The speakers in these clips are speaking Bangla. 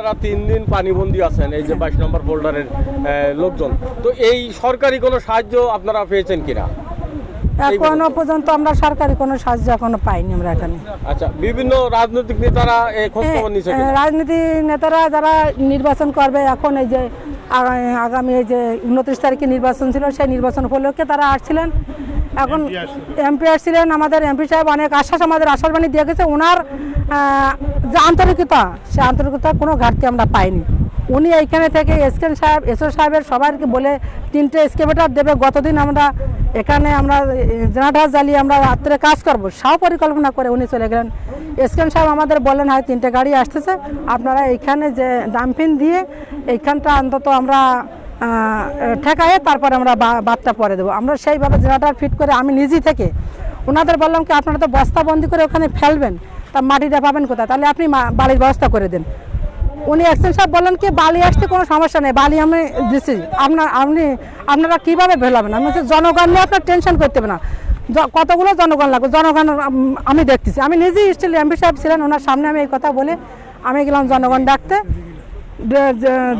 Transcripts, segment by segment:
তারা তিন দিন পানিবন্দি আছেন এই যে বাইশ নম্বর ফোল্ডারের লোকজন। তো এই সরকারি কোনো সাহায্য আপনারা পেয়েছেন কিনা? এখনও পর্যন্ত আমরা সরকারি কোনো সাহায্য এখনও পাইনি আমরা এখানে। আচ্ছা বিভিন্ন রাজনৈতিক নেতারা এই খোঁজ খবর নিচ্ছে রাজনীতি নেতারা যারা নির্বাচন করবে এখন এই যে আগামী এই যে উনত্রিশ তারিখে নির্বাচন ছিল সেই নির্বাচন উপলক্ষে তারা আসছিলেন। এখন এমপি আসছিলেন। আমাদের এমপি সাহেব অনেক আশ্বাস আমাদের আশ্বাসবাণী দিয়ে গেছে। ওনার যে আন্তরিকতা সে আন্তরিকতা কোনো ঘাটতি আমরা পাইনি। উনি এইখানে থেকে এসকেন সাহেব এসও সাহেবের সবাইকে বলে তিনটে এসকেভেটার দেবে গতদিন আমরা এখানে আমরা জেনারেটার জ্বালিয়ে আমরা রাত্রে কাজ করব। সব পরিকল্পনা করে উনি চলে গেলেন। এসকেন সাহেব আমাদের বললেন হয় তিনটে গাড়ি আসতেছে। আপনারা এইখানে যে ডাম্পিং দিয়ে এইখানটা অন্তত আমরা ঠেকায়ে তারপরে আমরা বাদটা পরে দেবো। আমরা সেইভাবে জেনারেটার ফিট করে আমি নিজে থেকে ওনাদের বললাম কি আপনারা তো বস্তা বন্দি করে ওখানে ফেলবেন তা মাটিটা পাবেন কোথায়? তাহলে আপনি বাড়ির ব্যবস্থা করে দেন। উনি এক্সচেঞ্জ সাহেব বললেন কি বালি আসতে কোনো সমস্যা নেই বালি আমি দিছি। আপনার আপনি আপনারা কীভাবে ভেলাবেন আমি বলছি, জনগণ নিয়ে আপনার টেনশন করতে হবে না। কতগুলো জনগণ লাগবে? জনগণ আমি দেখতেছি। আমি নিজেই স্টিল এমপি সাহেব ছিলেন ওনার সামনে আমি এই কথা বলে আমি গেলাম জনগণ ডাকতে।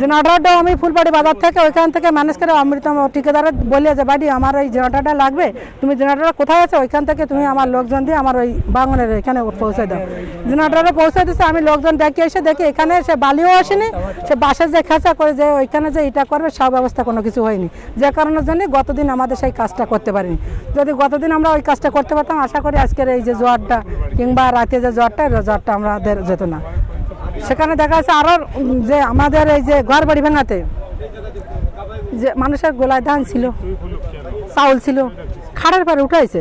জেনারেটারটাও আমি ফুলবাড়ি বাজার থেকে ওইখান থেকে ম্যানেজ করে অমৃতম ঠিকাদারের বলে যে বাড়ি, আমার এই জেনারেটারটা লাগবে, তুমি জেনারেটার কোথায় আছে, ওইখান থেকে তুমি আমার লোকজন দিয়ে আমার ওই বাঙনের এখানে পৌঁছে দাও। জেনারেটারে পৌঁছে দিচ্ছে আমি লোকজন ডেকে এসে, দেখি এখানে সে বালিও আসেনি, সে বাসে যে খেঁচা করে যে ওইখানে যে এটা করবে, সব ব্যবস্থা কোনো কিছু হয়নি। যে কারণের জন্য গতদিন আমাদের সেই কাজটা করতে পারিনি। যদি গতদিন আমরা ওই কাজটা করতে পারতাম, আশা করি আজকের এই যে জোয়ারটা কিংবা রাতে যে জ্বরটা জ্বরটা আমাদের যেত না। সেখানে দেখা যাচ্ছে আরও যে আমাদের এই যে ঘর বাড়ি ভাঙাতে যে মানুষের গোলায় ধান ছিল, চাউল ছিল, খাড়ের পরে উঠাইছে